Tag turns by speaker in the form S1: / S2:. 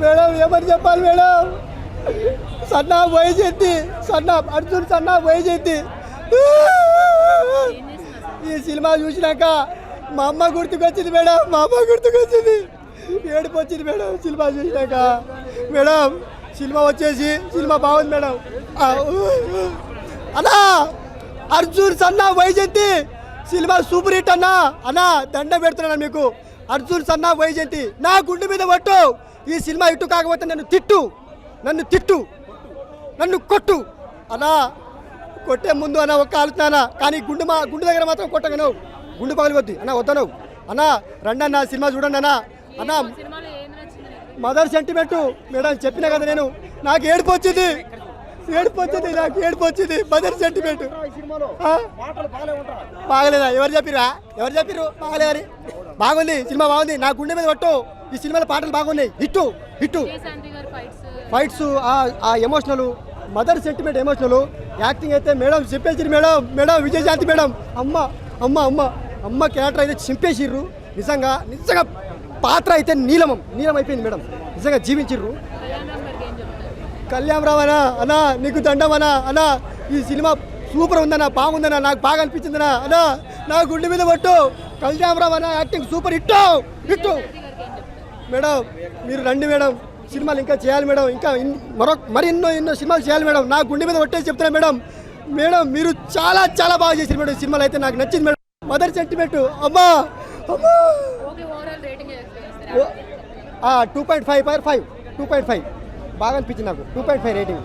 S1: Madam ఏమని చెప్పాలి madam? సన్నా వయజెత్తి సన్నా అర్జున్ సన్నా వయజెత్తి ఈ సినిమా చూసినాక మా అమ్మ గుర్తుకొచ్చింది మేడం మా అమ్మ గుర్తుకొచ్చింది. ఏడుపు వచ్చింది మేడం సినిమా చూసినాక. మేడం సినిమా వచ్చేసి సినిమా బాగుంది మేడం. అన్నా అర్జున్ సన్నా వైజయంతి సినిమా సూపర్ హిట్ అన్నా. అన్నా దండం పెడుతున్నాను మీకు. అర్జున్ సన్నా వైజయంతి నా గుండె మీద పట్టు. ఈ సినిమా ఇటు కాకపోతే నన్ను తిట్టు. నన్ను తిట్టు. నన్ను కొట్టు. అన్నా కొట్టే ముందు అన్న ఒక్క ఆలోచన కానీ గుండు మా గుండు దగ్గర మాత్రం కొట్టగనవు. గుండు పగలిపోద్ది. అన్న వద్దనవు. అన్న రండి అన్న సినిమా చూడండి అన్న. అన్న మదర్ సెంటిమెంట్ మేడం చెప్పిన కదా నేను నాకు ఏడుపు వచ్చింది. ఏడుపు వచ్చింది నాకు ఏడుపు వచ్చింది. మదర్ సెంటిమెంట్ బాగలేదా? ఎవరు చెప్పిరా ఎవరు చెప్పిర్రు? బాగలేదని. బాగుంది సినిమా బాగుంది. నా గుండె మీద పట్టు. ఈ సినిమాలో పాటలు బాగున్నాయి. Hit hit.
S2: ఫైట్స్.
S1: ఆ emotional mother sentiment emotional acting అయితే మేడం చెప్పేసిరు మేడం మేడం విజయశాంతి మేడం. అమ్మ అమ్మ అమ్మ అమ్మ క్యారెక్టర్ అయితే చింపేసిర్రు. నిజంగా నిజంగా పాత్ర అయితే నీలమం నీలం అయిపోయింది మేడం. నిజంగా జీవించిర్రు.
S2: కళ్యాణ్
S1: కళ్యాణరావు అన్నా అన్నా నీకు దండం అన్నా అన్నా ఈ సినిమా సూపర్ ఉందన్నా బాగుందన్నా నాకు బాగా అనిపించిందన్నా అన్నా నా గుండె మీద పట్టు. అన్న యాక్టింగ్ సూపర్
S2: ఏం చెప్తారు
S1: మేడం మీరు రండి మేడం. సినిమాలు ఇంకా చేయాలి మేడం. ఇంకా ఇన్- మరో ఎన్నో ఎన్నో సినిమాలు చేయాలి మేడం. నా గుండె మీద కొట్టేసి చెప్తున్నా మేడం. మేడం మీరు చాలా చాలా బాగా చేశారు మేడం సినిమాలు అయితే. నాకు నచ్చింది మేడం. మదర్ సెంటిమెంట్ అమ్మా! అమ్మా! Two point five five two point five బాగా అనిపించింది నాకు. Two point five rating